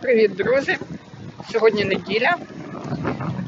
Привіт, друзі! Сьогодні неділя.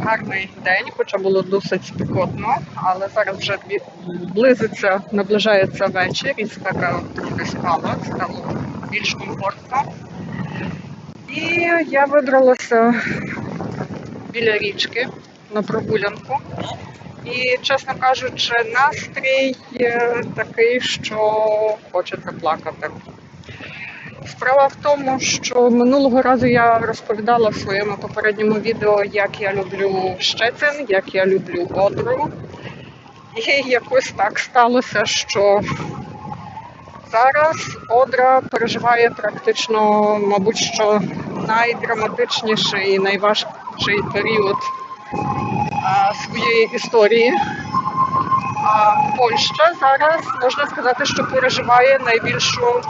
Гарний день, хоча було досить спекотно, але зараз вже близиться, наближається вечір і спека трохи спала, стало більш комфортно. І я вибралася біля річки на прогулянку. І, чесно кажучи, настрій е, такий, що хочеться плакати. Справа в тому, що минулого разу я розповідала в своєму попередньому відео, як я люблю щецин, як я люблю одру. І якось так сталося, що зараз одра переживає практично, мабуть, що найдраматичніший і найважчий період а, своєї історії. А Польща зараз можна сказати, що переживає найбільшу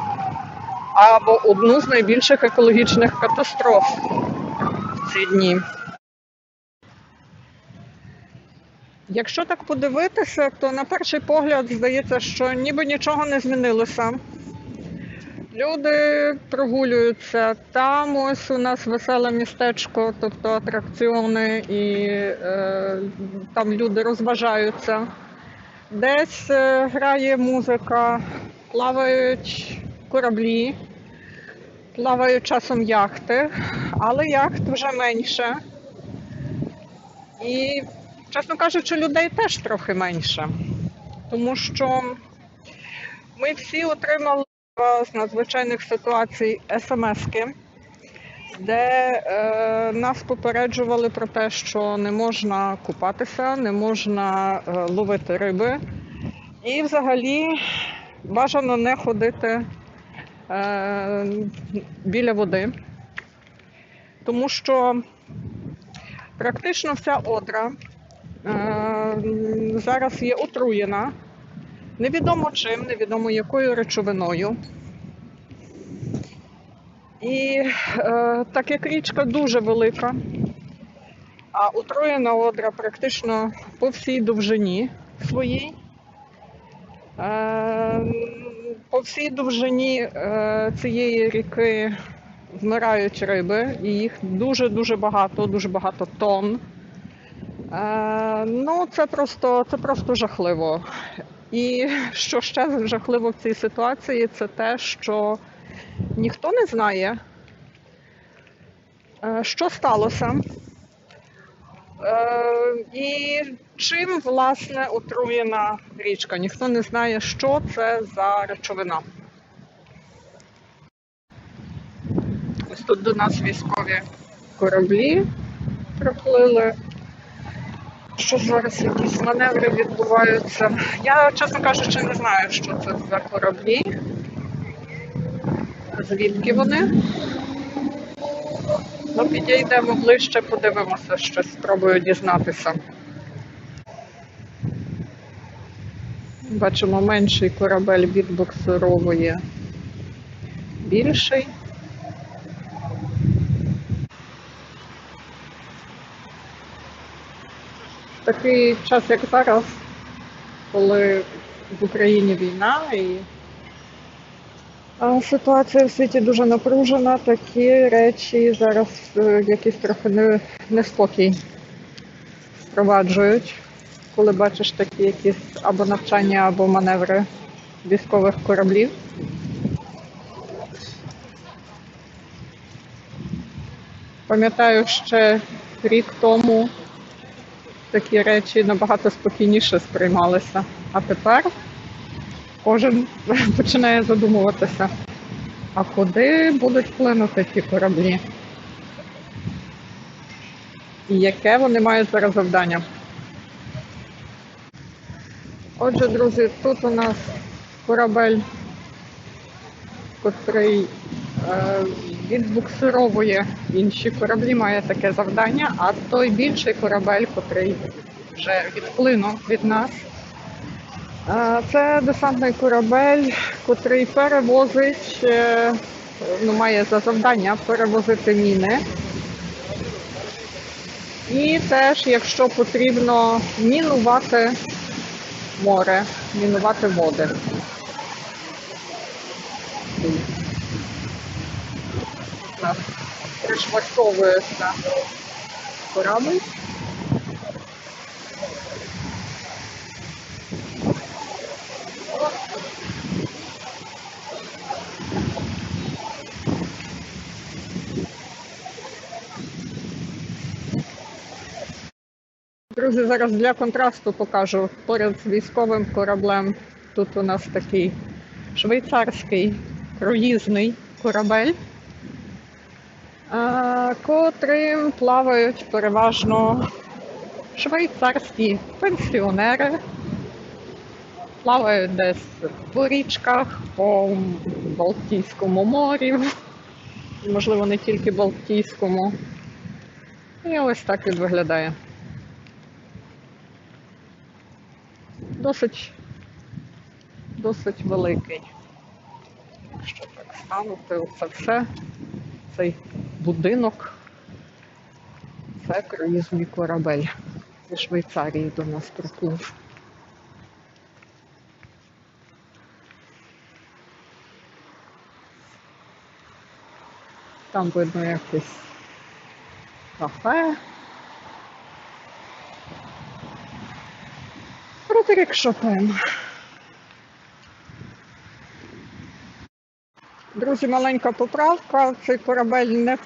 або одну з найбільших екологічних катастроф в ці дні. Якщо так подивитися, то на перший погляд здається, що ніби нічого не змінилося. Люди прогулюються. Там ось у нас веселе містечко, тобто атракціони, і е, там люди розважаються. Десь е, грає музика, плавають кораблі, плавають часом яхти, але яхт вже менше. І, чесно кажучи, людей теж трохи менше. Тому що ми всі отримали з надзвичайних ситуацій смски, де е, нас попереджували про те, що не можна купатися, не можна е, ловити риби. І взагалі бажано не ходити біля води, тому що практично вся одра е, зараз є отруєна, невідомо чим, невідомо якою речовиною. І е, так як річка дуже велика, а отруєна одра практично по всій довжині своїй. По всій довжині е, цієї ріки вмирають риби, і їх дуже-дуже багато, дуже багато тонн. Е, Ну, це просто, це просто жахливо. І що ще жахливо в цій ситуації, це те, що ніхто не знає, е, що сталося. Е, І чим власне отруєна річка? Ніхто не знає, що це за речовина. Ось тут до нас військові кораблі приплили. Що зараз якісь маневри відбуваються? Я, чесно кажучи, не знаю, що це за кораблі. Звідки вони? Ну, підійдемо ближче, подивимося, щось спробую дізнатися. Бачимо менший корабель відбуксировує більший. Такий час, як зараз, коли в Україні війна і Ситуація в світі дуже напружена, такі речі зараз е, якийсь трохи не, неспокій впроваджують, коли бачиш такі якісь або навчання, або маневри військових кораблів. Пам'ятаю, ще рік тому такі речі набагато спокійніше сприймалися. А тепер кожен починає задумуватися, а куди будуть плинути ці кораблі? І яке вони мають зараз завдання? Отже, друзі, тут у нас корабель, котрий е, відбуксировує інші кораблі, має таке завдання, а той більший корабель, котрий вже відплинув від нас, Це десантний корабель, котрий перевозить, е, ну, має за завдання перевозити міни. І теж, якщо потрібно, мінувати море, мінувати води. У нас пришвартовується корабль. Друзі, зараз для контрасту покажу поряд з військовим кораблем. Тут у нас такий швейцарський круїзний корабель, котрим плавають переважно швейцарські пенсіонери. Плавають десь по річках, по Балтійському морі, можливо, не тільки Балтійському. І ось так він виглядає. Досить, досить великий. Якщо так станути, це все, цей будинок, це круїзний корабель зі Швейцарії до нас приплив. Там видно якесь кафе. Фредерік Шопен. Друзі, маленька поправка. Цей корабель не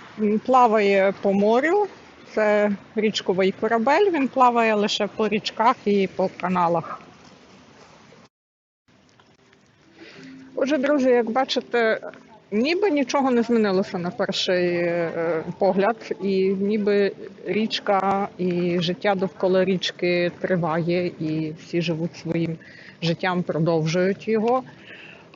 плаває по морю. Це річковий корабель, він плаває лише по річках і по каналах. Отже, друзі, як бачите, ніби нічого не змінилося на перший е, погляд, і ніби річка і життя довкола річки триває, і всі живуть своїм життям, продовжують його.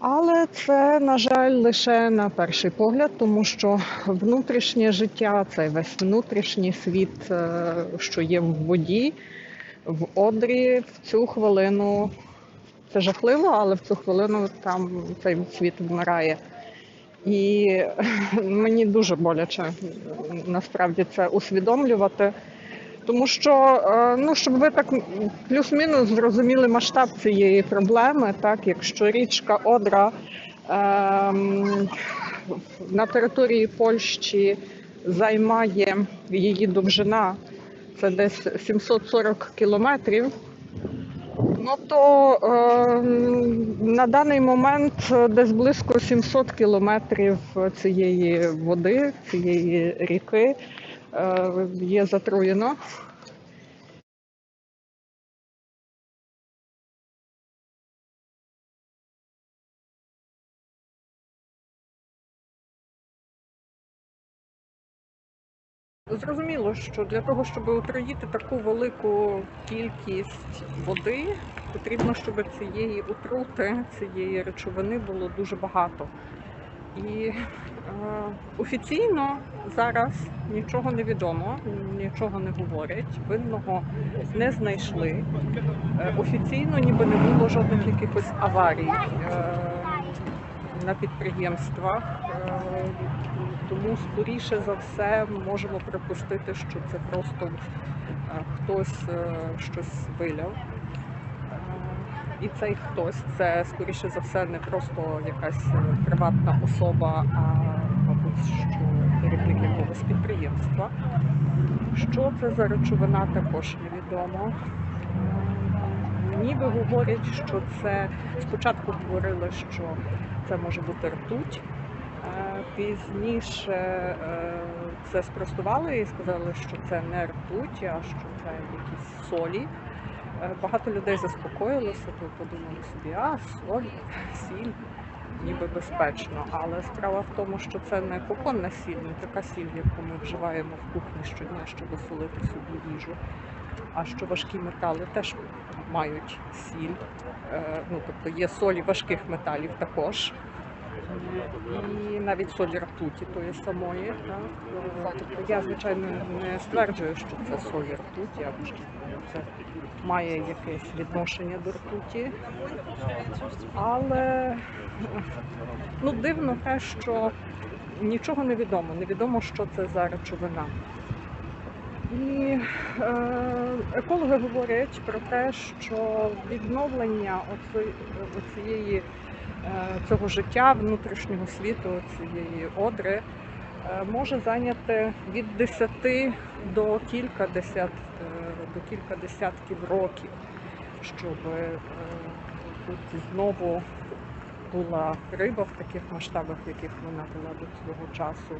Але це, на жаль, лише на перший погляд, тому що внутрішнє життя, цей весь внутрішній світ, е, що є в воді, в одрі, в цю хвилину це жахливо, але в цю хвилину там цей світ вмирає. І мені дуже боляче насправді це усвідомлювати. Тому що, е, ну, щоб ви так плюс-мінус зрозуміли масштаб цієї проблеми, так, якщо річка Одра ем, на території Польщі займає її довжина, це десь 740 кілометрів, Ну то е, на даний момент десь близько 700 кілометрів цієї води, цієї ріки е, є затруєно. Зрозуміло, що для того, щоб отруїти таку велику кількість води, потрібно, щоб цієї отрути, цієї речовини було дуже багато. І е, офіційно зараз нічого не відомо, нічого не говорять, винного не знайшли. Е, офіційно ніби не було жодних якихось аварій е, на підприємствах. Е, тому скоріше за все можемо припустити, що це просто е, хтось е, щось виляв. І цей хтось це скоріше за все не просто якась приватна особа, а мабуть, що керівник якогось підприємства. Що це за речовина, також невідомо. Ніби говорять, що це спочатку говорили, що це може бути ртуть. Е, Пізніше е, це спростували і сказали, що це не ртуть, а що це якісь солі. Е, Багато людей заспокоїлося, то подумали собі, а соль, сіль, ніби безпечно. Але справа в тому, що це не кухонна сіль, не така сіль, яку ми вживаємо в кухні щодня, щоб солити собі їжу. А що важкі метали теж мають сіль. Е, Ну, тобто є солі важких металів також. І навіть солі ртуті тої самої. Тобто я, звичайно, не стверджую, що це солі ртуті, або що це має якесь відношення до ртуті. Але ну, дивно те, що нічого не відомо. Невідомо, що це за речовина. І е, екологи говорять про те, що відновлення оцієї, е, цього життя внутрішнього світу, цієї одри, е, може зайняти від 10 до кілька до кілька десятків років, щоб тут знову була риба в таких масштабах, в яких вона була до цього часу,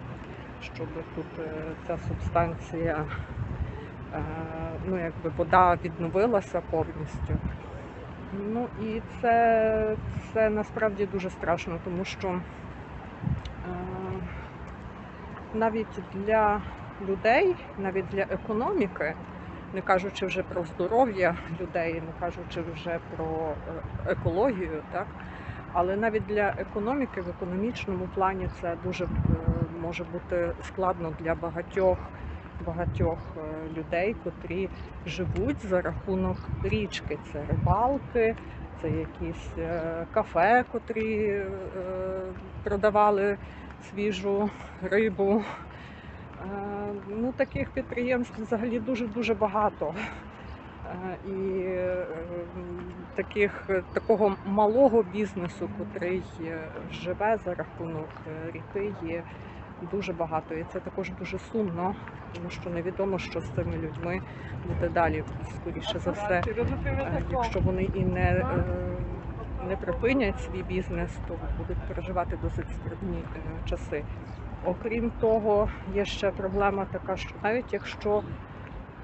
щоб тут е, ця субстанція, е, ну якби вода відновилася повністю. Ну і це, це насправді дуже страшно, тому що е, навіть для людей, навіть для економіки, не кажучи вже про здоров'я людей, не кажучи вже про екологію, так? але навіть для економіки в економічному плані це дуже може бути складно для багатьох багатьох е, людей, котрі живуть за рахунок річки. Це рибалки, це якісь е, кафе, котрі е, продавали свіжу рибу. Ну, таких підприємств взагалі дуже-дуже багато. І таких, такого малого бізнесу, котрий живе за рахунок ріки, є дуже багато. І це також дуже сумно, тому що невідомо, що з цими людьми буде далі, скоріше за все. Е, Якщо вони і не, е, не припинять свій бізнес, то будуть переживати досить складні е, часи. Окрім того, є ще проблема така, що навіть якщо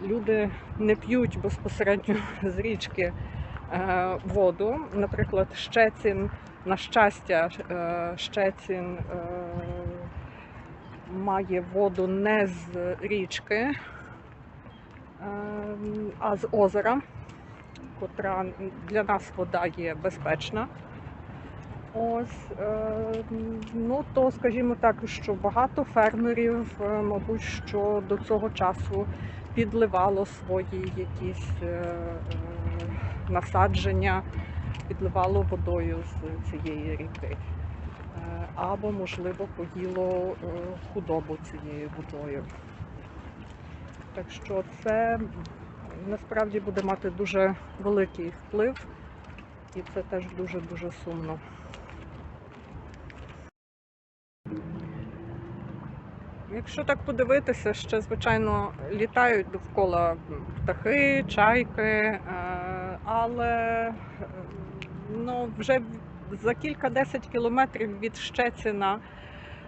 люди не п'ють безпосередньо з річки воду, наприклад, Щецін, на щастя, Щецін має воду не з річки, е, а з озера, котра для нас вода є безпечна. Ось, е, ну то скажімо так, що багато фермерів, е, мабуть, що до цього часу підливало свої якісь е, насадження, підливало водою з цієї ріки. Або, можливо, поїло е, худобу цією водою. Так що це насправді буде мати дуже великий вплив, і це теж дуже-дуже сумно. Якщо так подивитися, ще звичайно літають довкола птахи, чайки, е, але е, ну, вже за кілька-десять кілометрів від Щеціна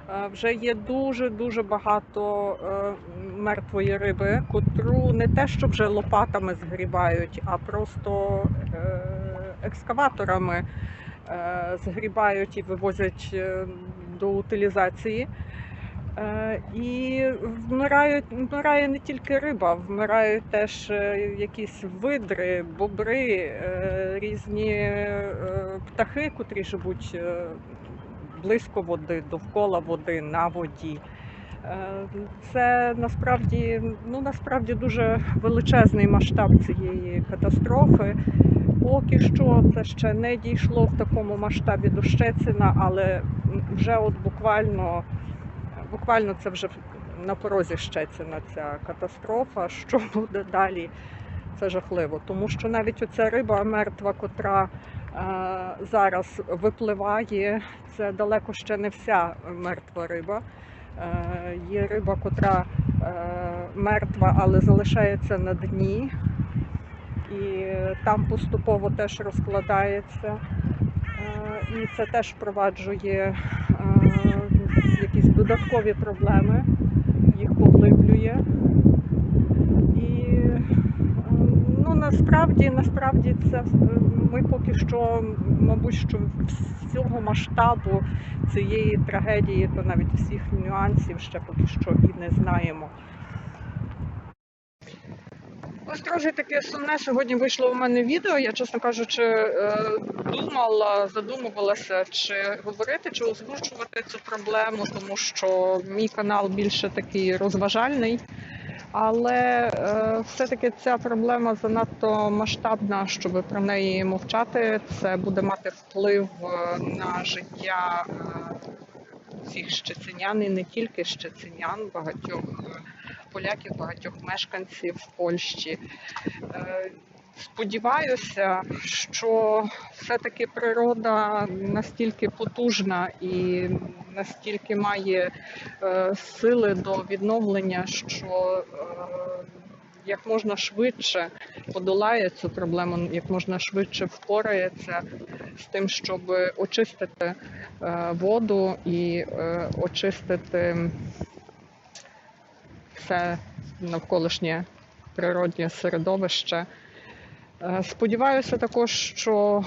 е, вже є дуже-дуже багато е, мертвої риби, котру не те, що вже лопатами згрібають, а просто е, екскаваторами згрібають і вивозять до утилізації. Е, І вмирають, вмирає не тільки риба, вмирають теж е, якісь видри, бобри, е, різні птахи, котрі живуть близько води, довкола води, на воді. Це насправді, ну, насправді дуже величезний масштаб цієї катастрофи. Поки що це ще не дійшло в такому масштабі до Щецина, але вже от буквально буквально це вже на порозі Щецина ця катастрофа. Що буде далі? Це жахливо, тому що навіть оця риба мертва, котра е, зараз випливає, це далеко ще не вся мертва риба. Е, є риба, котра е, мертва, але залишається на дні, і там поступово теж розкладається. Е, і це теж впроваджує е, якісь додаткові проблеми, їх поглиблює. І ну, насправді, насправді це е, ми поки що, мабуть, що всього масштабу цієї трагедії, то навіть всіх нюансів ще поки що і не знаємо. Ось таке сумне сьогодні вийшло у мене відео. Я, чесно кажучи, е, думала, задумувалася, чи говорити, чи озвучувати цю проблему, тому що мій канал більше такий розважальний. Але е, все-таки ця проблема занадто масштабна, щоб про неї мовчати. Це буде мати вплив е, на життя всіх щеценян і не тільки щеценян, багатьох поляків, багатьох мешканців Польщі. Е, Сподіваюся, що все-таки природа настільки потужна і настільки має е, сили до відновлення, що е, як можна швидше подолає цю проблему, як можна швидше впорається з тим, щоб очистити воду і очистити все навколишнє природнє середовище. Е, Сподіваюся також, що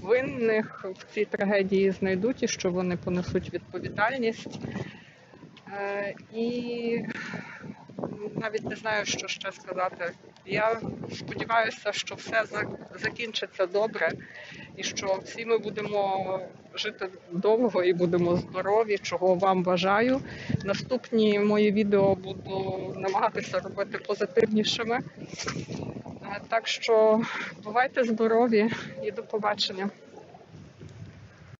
винних в цій трагедії знайдуть і що вони понесуть відповідальність. Е, І навіть не знаю, що ще сказати. Я сподіваюся, що все закінчиться добре, і що всі ми будемо жити довго і будемо здорові, чого вам бажаю. Наступні мої відео буду намагатися робити позитивнішими. Е, Так що бувайте здорові і до побачення.